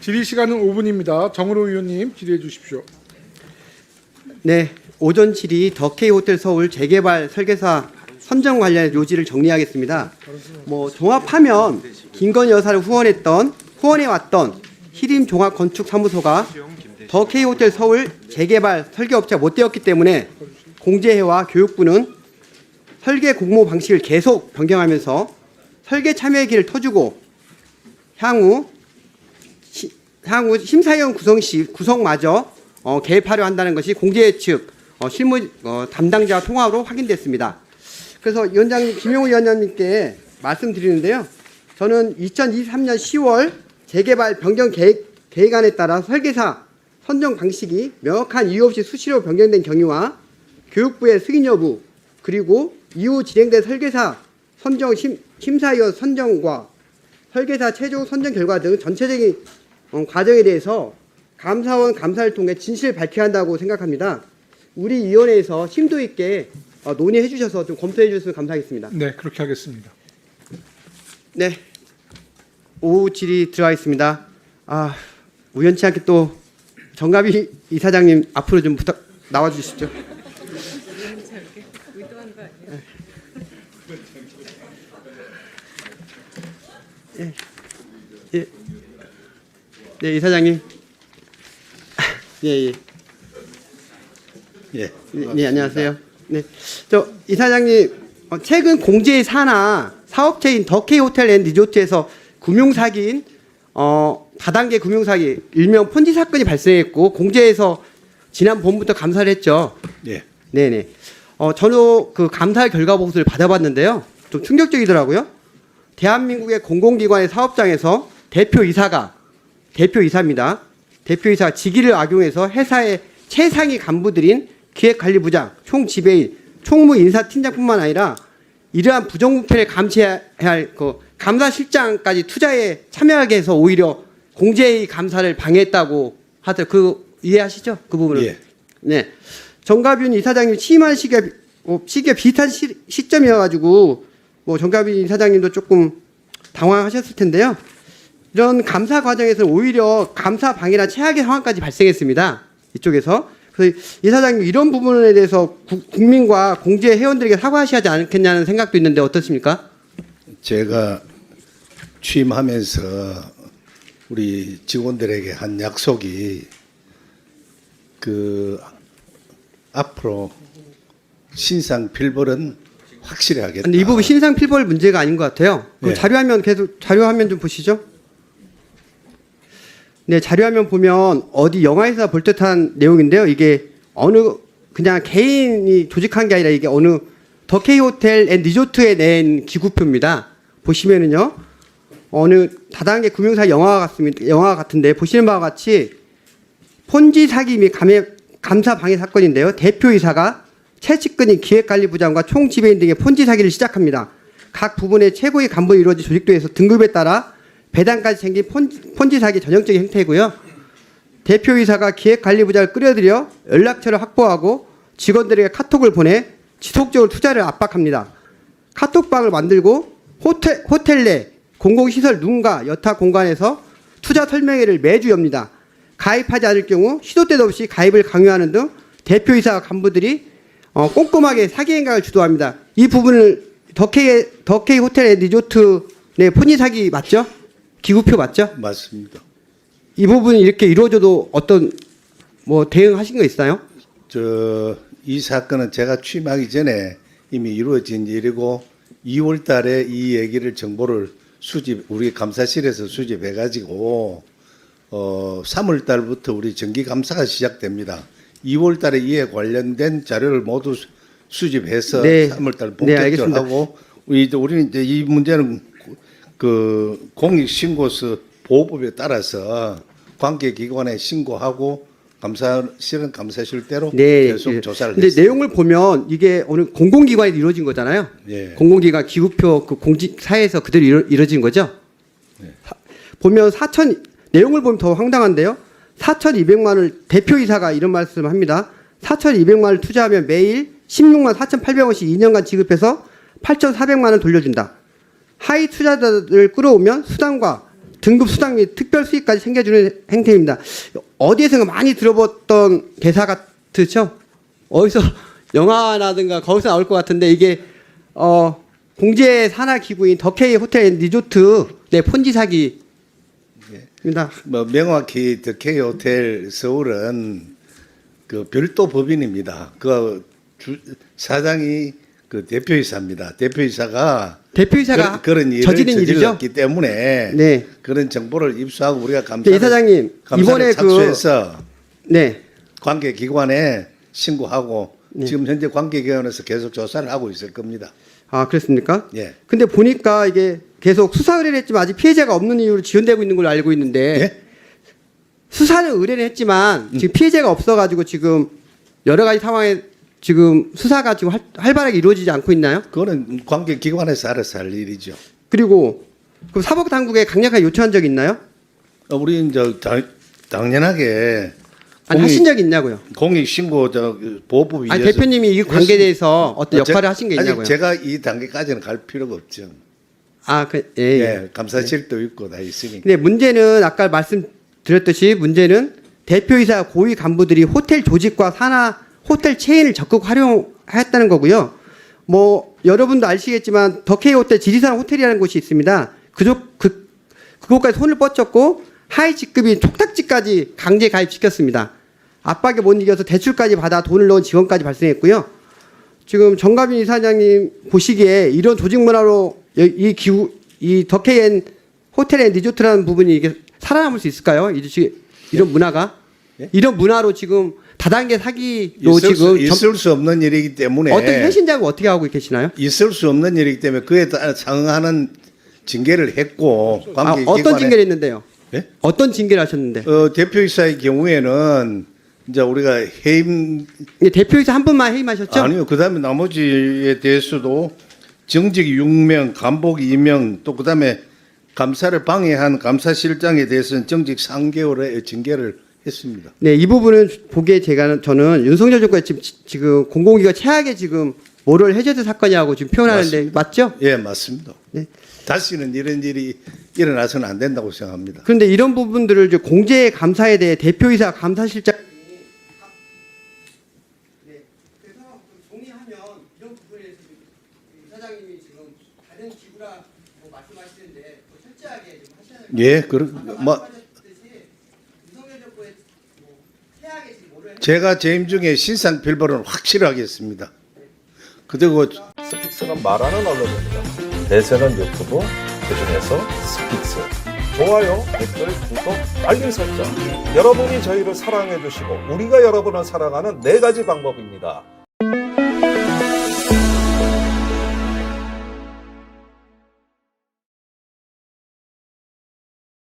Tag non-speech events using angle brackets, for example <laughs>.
질의 시간은 5분입니다. 정으로 의원님 질의해 주십시오. 네, 오전 질의 더케이 호텔 서울 재개발 설계사 선정 관련 요지를 정리하겠습니다. 뭐 종합하면 김건희 여사를 후원했던 후원해 왔던 히림 종합 건축 사무소가 더케이 호텔 서울 재개발 설계업체가 못 되었기 때문에 공제회와 교육부는 설계 공모 방식을 계속 변경하면서 설계 참여의 길을 터주고 향후 시- 향후 심사위원 구성 시 구성마저 어, 개입하려 한다는 것이 공제 측 어, 실무 어, 담당자와 통화로 확인됐습니다. 그래서 위원장님 김용우 위원장님께 말씀드리는데요. 저는 2023년 10월 재개발 변경 계획 계획안에 따라 설계사 선정 방식이 명확한 이유 없이 수시로 변경된 경우와 교육부의 승인 여부 그리고 이후 진행된 설계사 선정 심, 심사위원 선정과 설계사 최종 선정 결과 등 전체적인 어, 과정에 대해서 감사원 감사를 통해 진실을 밝혀야 한다고 생각합니다. 우리 위원회에서 심도 있게 어, 논의해 주셔서 좀 검토해 주셨으면 감사하겠습니다. 네, 그렇게 하겠습니다. 네. 오후 질의 들어가 있습니다. 아, 우연치 않게 또 정가비 이사장님 앞으로 좀 부탁 나와 주시죠. 예. 예. 네, 이사장님. 예, 예. 예. 네, 네, 안녕하세요. 네, 저 이사장님 어, 최근 공제 산하 사업체인 더케이 호텔 앤 리조트에서 금융 사기인 어 다단계 금융 사기 일명 폰지 사건이 발생했고 공제에서 지난 봄부터 감사를 했죠. 예. 네네. 어 저도 그 감사 결과 보고서를 받아봤는데요. 좀 충격적이더라고요. 대한민국의 공공기관의 사업장에서 대표 이사가 대표이사입니다. 대표이사 직위를 악용해서 회사의 최상위 간부들인 기획관리부장, 총지배인, 총무인사팀장뿐만 아니라 이러한 부정부패를 감시해야 할 그 감사실장까지 투자에 참여하게 해서 오히려 공제의 감사를 방해했다고 하더 그 이해하시죠? 그 부분을. 예. 네. 정가빈 이사장님 취임한 시기가 어, 시기가 비슷한 시, 시점이어가지고 뭐 정가빈 이사장님도 조금 당황하셨을 텐데요. 이런 감사 과정에서 오히려 감사 방해나 최악의 상황까지 발생했습니다. 이쪽에서. 그래서 이 사장님 이런 부분에 대해서 구- 국민과 공제 회원들에게 사과하셔야 하지 않겠냐는 생각도 있는데 어떻습니까? 제가 취임하면서 우리 직원들에게 한 약속이 그 앞으로 신상 필벌은 확실히 하겠다. 근데 이 부분 신상 필벌 문제가 아닌 것 같아요. 그 예. 자료화면 계속 자료화면 좀 보시죠. 네, 자료화면 보면 어디 영화에서 볼 듯한 내용인데요. 이게 어느 그냥 개인이 조직한 게 아니라 이게 어느 더케이 호텔 앤 리조트에 낸 기구표입니다. 보시면은요. 어느 다단계 금융사 영화 같습니다. 영화 같은데 보시는 바와 같이 폰지 사기 및 감해, 감사 방해 사건인데요. 대표이사가 최측근인 기획관리부장과 총지배인 등의 폰지 사기를 시작합니다. 각 부분의 최고의 간부에 이루어진 조직도에서 등급에 따라 배당까지 생긴 폰지, 사기 전형적인 형태이고요. 대표이사가 기획관리부장을 끌어들여 연락처를 확보하고 직원들에게 카톡을 보내 지속적으로 투자를 압박합니다. 카톡방을 만들고 호텔, 호텔 내 공공시설 누군가 여타 공간에서 투자 설명회를 매주 엽니다. 가입하지 않을 경우 시도 때도 없이 가입을 강요하는 등 대표이사 간부들이 어, 꼼꼼하게 사기 행각을 주도합니다. 이 부분을 더케이, 더케이 호텔 앤 리조트 내 폰지 사기 맞죠? 기구표 맞죠? 맞습니다. 이 부분이 이렇게 이루어져도 어떤 뭐 대응하신 거 있어요? 저 이 사건은 제가 취임하기 전에 이미 이루어진 일이고 2월 달에 이 얘기를 정보를 수집 우리 감사실에서 수집해 가지고 어 3월 달부터 우리 정기 감사가 시작됩니다. 2월 달에 이에 관련된 자료를 모두 수- 수집해서 네. 3월 달 네, 알겠습니다. 본격적으로 하고 우리 이제 우리는 이제 이 문제는 그 공익 신고서 보호법에 따라서 관계 기관에 신고하고 감사 실은 감사실대로 계속 예. 조사를 근데 했습니다. 내용을 보면 이게 어느 공공기관에서 이루어진 거잖아요. 예. 공공기관 기구표 그 공직 사에서 그대로 이루, 이루어진 거죠. 네. 사- 보면 4천 내용을 보면 더 황당한데요. 4,200만 원을 대표이사가 이런 말씀을 합니다. 4,200만 원을 투자하면 매일 16만 4,800원씩 2년간 지급해서 8,400만 원 돌려준다. 하위 투자자들을 끌어오면 수당과 등급 수당 및 특별 수익까지 챙겨주는 행태입니다. 어디에서 많이 들어봤던 대사 같으죠? 어디서 <laughs> 영화라든가 거기서 나올 것 같은데 이게 어, 공제 산하 기구인 더케이 호텔 앤 리조트 네 폰지 사기입니다. 뭐 명확히 더케이 호텔 서울은 그 별도 법인입니다. 그 주, 사장이 그 대표이사입니다. 대표이사가 대표이사가 그런, 그런 일을 저지른. 저질렀기 때문에 네. 그런 정보를 입수하고 우리가 네, 감사 이사장님 이번에 그 착수해서 네. 관계 기관에 신고하고 네. 지금 현재 관계 기관에서 계속 조사를 하고 있을 겁니다. 아 그렇습니까? 예. 근데 보니까 이게 계속 수사 의뢰를 했지만 아직 피해자가 없는 이유로 지연되고 있는 걸로 알고 있는데 예? 수사는 의뢰를 했지만 음. 지금 피해자가 없어가지고 지금 여러 가지 상황에 지금 수사가 지금 활, 활발하게 이루어지지 않고 있나요? 그거는 관계 기관에서 알아서 할 일이죠. 그리고 그 사법 당국에 강력하게 요청한 적 있나요? 어, 우리 이제 당, 당연하게 아니 하신 적 있냐고요? 공익 신고 저 보호법이 아니 대표님이 이 관계에 대해서 어떤 어, 제- 역할을 하신 게 있냐고요? 아직 제가 이 단계까지는 갈 필요가 없죠. 아, 그, 예, 예, 예. 감사실도 있고 다 있으니. 근데 문제는 아까 말씀드렸듯이 문제는 대표이사 고위 간부들이 호텔 조직과 산하 호텔 체인을 적극 활용했다는 거고요. 뭐 여러분도 아시겠지만 더케이 호텔 지리산 호텔이라는 곳이 있습니다. 그쪽 그 그곳까지 손을 뻗쳤고 하위 직급인 촉탁지까지 강제 가입시켰습니다. 압박에 못 이겨서 대출까지 받아 돈을 넣은 직원까지 발생했고요. 지금 정가빈 이사장님 보시기에 이런 조직 문화로 여- 이 기후 이 더케이엔 호텔 앤 리조트라는 부분이 이게 살아남을 수 있을까요? 이 지- 이런 문화가 예? 이런 문화로 지금 다단계 사기로 있을, 지금 수, 점- 있을 수 없는 일이기 때문에 어떤 회신자고 어떻게 하고 계시나요? 있을 수 없는 일이기 때문에 그에 따라 상응하는 징계를 했고 아, 관계 어떤 기관에 징계를 했는데요? 예? 어떤 징계를 하셨는데? 어, 대표이사의 경우에는 이제 우리가 해임 예, 대표이사 한 분만 해임하셨죠? 아니요. 그다음에 나머지에 대해서도 정직 6명, 간복 2명, 또 그다음에 감사를 방해한 감사실장에 대해서는 정직 3개월의 징계를 했습니다. 네, 이 부분은 보기에 제가 저는 윤석열 정부가 지금 지금 공공기관 최악의 지금 모럴 해저드 사건이라고 지금 표현하는데 맞죠? 예, 맞습니다. 네. 다시는 이런 일이 일어나서는 안 된다고 생각합니다. 그런데 이런 부분들을 이제 공제 감사에 대해 대표이사 감사실장 네. 그래서 정리하면 이런 부분에 대해서 이사장님이 지금 다른 기구라 뭐 말씀하시는데 철저하게 좀 하셔야 될 예, 그 뭐,이 윤석열 정부의 뭐 최악의 지금 모럴 제가 재임 중에 신상 필벌은 확실하게 했습니다. 그리고 스픽스는 말하는 언론입니다. 대세는 유튜브, 그중에서 스픽스. 좋아요, 댓글, 구독, 알림 설정. 여러분이 저희를 사랑해 주시고 우리가 여러분을 사랑하는 네 가지 방법입니다.